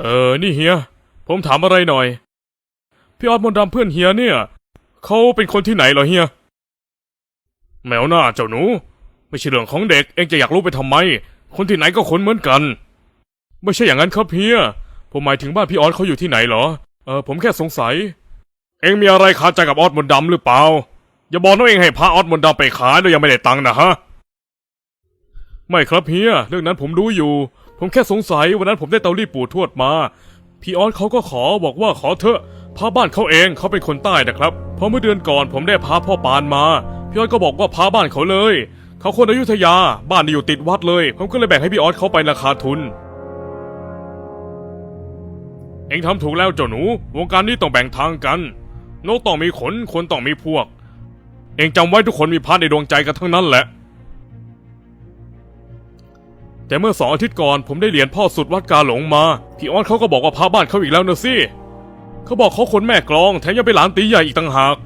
เออ นี่เฮีย ผมถามอะไรหน่อย พี่ออสมนดำเพื่อนเฮียเนี่ย เขาเป็นคนที่ไหนเหรอเฮีย แมวหน้าเจ้าหนู ไม่ใช่เรื่องของเด็ก เองจะอยากรู้ไปทำไม คนที่ไหนก็คนเหมือนกัน ไม่ใช่อย่างนั้นครับเฮีย ผมหมายถึงบ้านพี่ออสเขาอยู่ที่ไหนเหรอ เออ ผมแค่สงสัย เองมีอะไรคาใจกับออสมนดำหรือเปล่า อย่าบอกนะเองให้พาออสมนดำไปขายโดยยังไม่ได้ตังค์นะฮะ ไม่ครับเฮียเรื่องนั้นผมรู้อยู่ ผมแค่สงสัยวันนั้นผมได้เตารีดปู่ทวดมา พี่ออสเขาก็ขอบอกว่าขอเถอะพาบ้านเขาเองเขาเป็นคนใต้นะครับ เพราะเมื่อเดือนก่อนผมได้พาพ่อปานมาพี่ออสก็บอกว่าพาบ้านเขาเลย เขาคนอยุธยาบ้านนี่อยู่ติดวัดเลย ผมก็เลยแบ่งให้พี่ออสเขาไปราคาทุน เองทำถูกแล้วเจ้าหนู วงการนี้ต้องแบ่งทางกันนกต้องมีขนคนต้องมีพวก เองจำไว้ทุกคนมีพาระในดวงใจกันทั้งนั้นแหละ แต่เมื่อสองอาทิตย์ก่อนผมได้เหรียญพ่อสุดวัดกาหลงมา พี่ออสเขาก็บอกว่าพาบ้านเขาอีกแล้วนะสิเขาบอกเขาคนแม่กลองแถมยังเป็นหลานตีใหญ่อีกต่างหาก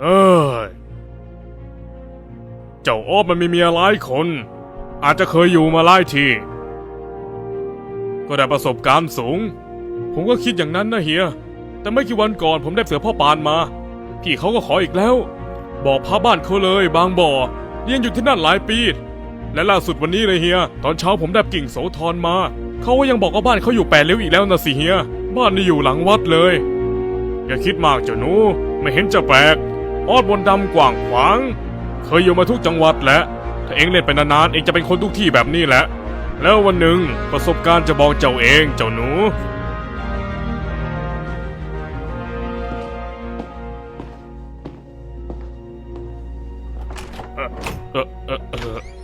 เอ้ยเจ้าออสมันมีเมียหลายคน อาจจะเคยอยู่มาหลายทีก็ได้ประสบการณ์สูง ผมก็คิดอย่างนั้นนะเฮีย แต่ไม่กี่วันก่อนผมได้เสือพ่อปานมา พี่เขาก็ขออีกแล้ว บอกพาบ้านเขาเลย บางบ่อเรียนอยู่ที่นั่นหลายปี และล่าสุดวันนี้เลยเฮีย ตอนเช้าผมได้กิ่งโสธรมา เขาก็ยังบอกว่าบ้านเขาอยู่แปดเลี้ยวอีกแล้วนะสิเฮีย บ้านนี่อยู่หลังวัดเลย อย่าคิดมากเจ้าหนู ไม่เห็นจะแปลก ออดบนดำกว่างขวาง เคยอยู่มาทุกจังหวัดแหละ ถ้าเองเล่นไปนานๆ เองจะเป็นคนทุกที่แบบนี้แหละ แล้ววันหนึ่งประสบการณ์จะบอกเจ้าเองเจ้าหนูเออเออเออ